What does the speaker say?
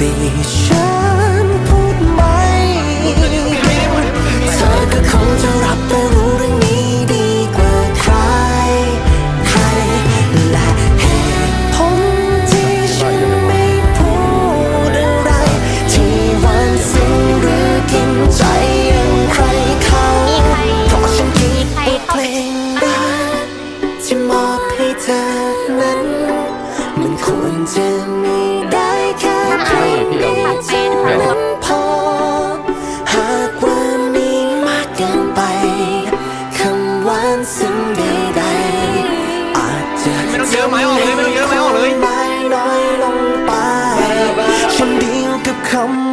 ติฉันพูดไหมเธอก็คงจะรับได้รู้เรื่องนี้ดีกว่าใคร ใคร และเหตุผลที่ฉันไม่พูดอะไร ที่วันซึ้งหรือกินใจอย่างใครเขาเพราะฉันคิดว่าเพลงรักที่มอบให้เธอนั้น มันควรจะมีได้ แค่เพลงเดียวนั้นพอหากว่ามีมากเกินไปคำหวานซึ้งใดๆอาจจะไม่ต้องเยอะไม้ออกเลยไม่ต้องเยอะไม้ออกเลยไม่น้อยลงไปฉันเดียวกับคำ